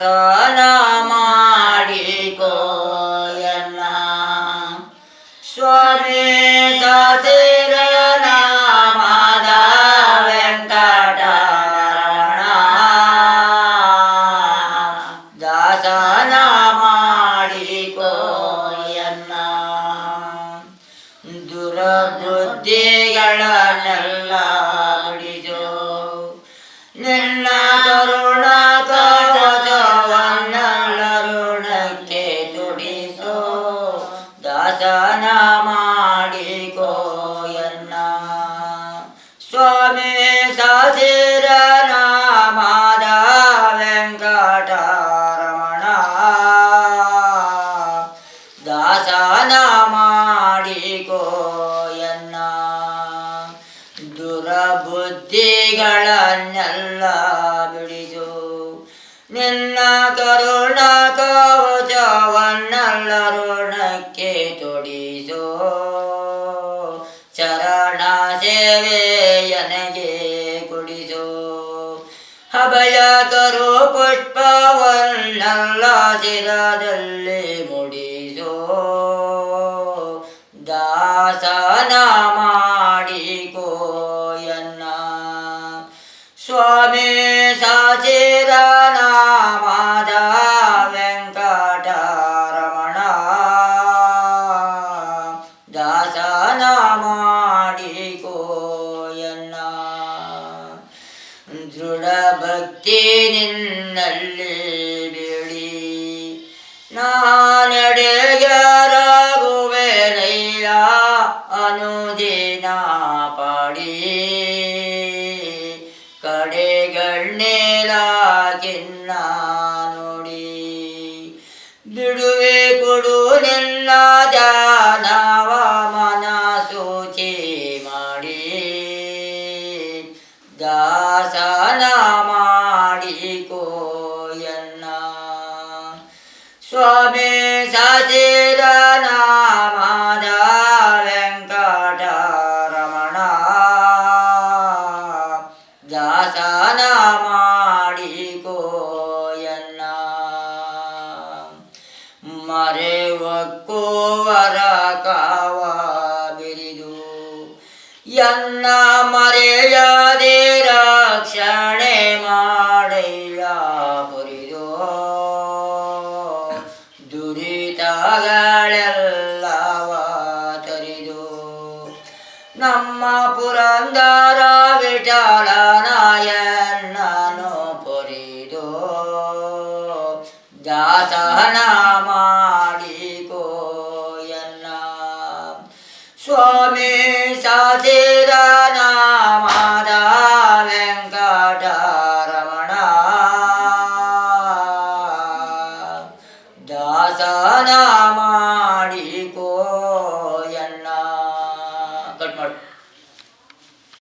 ದಾನ ಮಾಡಿಕೋ ಎನ್ನ ಸ್ವಾಮಿ ಸಸಿರ ನಾಮದ ವೆಂಕಟರಮಣ ದಾಸನ ಮಾಡಿಕೋ ಎನ್ನ ದುರಬುದ್ಧಿಗಳನ್ನೆಲ್ಲ ಸಸಿರ ನಾಮದ ವೆಂಕಟರಮಣ ದಾಸನ ಮಾಡಿಕೋ ಎನ್ನ ದುರಬುದ್ಧಿಗಳನ್ನೆಲ್ಲ ಬಿಡಿಸು. ನಿನ್ನ ಕರುಣ ಕವಚವನ್ನಲ್ಲರುಣಕ್ಕೆ ತೊಡಿಸೋ. ಪುಷ್ಪವನ್ನೆಲ್ಲ ಶಿರದಲ್ಲಿ ಮುಡಿಸೋ ದಾಸನ ಮಾಡಿಕೋ ಎನ್ನ. ಸ್ವಾಮಿ ಸಾಚಿರ ನಾಮದ ದಾಸನ ಮಾಡಿಕೋ ಭಕ್ತಿ ನಿನ್ನಲ್ಲಿ ನಾನು ನಾನೆಡೆಗರಾಗುವೆನಯ್ಯ ಅನುದಿನ ಪಾಡಿ. ಕಡೆಗಣ್ಣೇಲಾಗಿನ್ನ ನೋಡಿ. ಬಿಡುವೆ ಕೊಡು ನಿನ್ನ ಜಾನವ ಎನ್ನ. ಸ್ವಾಮಿ ಸಸಿರ ನಾಮದ ವೆಂಕಟರಮಣ ದಾಸನ ಮಾಡಿಕೋ ಎನ್ನ. ಮರೆವಕ್ಕೂವರ ಕಾವ ದುರಿತಗಳೆಲ್ಲವ ತರಿದು ನಮ್ಮ ಪುರಂದರ ವಿಠಲನಾಯಣ್ಣನು ಪೊರಿದು ದಾಸನ ಮಾಡಿಕೋ ಎನ್ನ ಸ್ವಾಮಿ ಸಸಿರ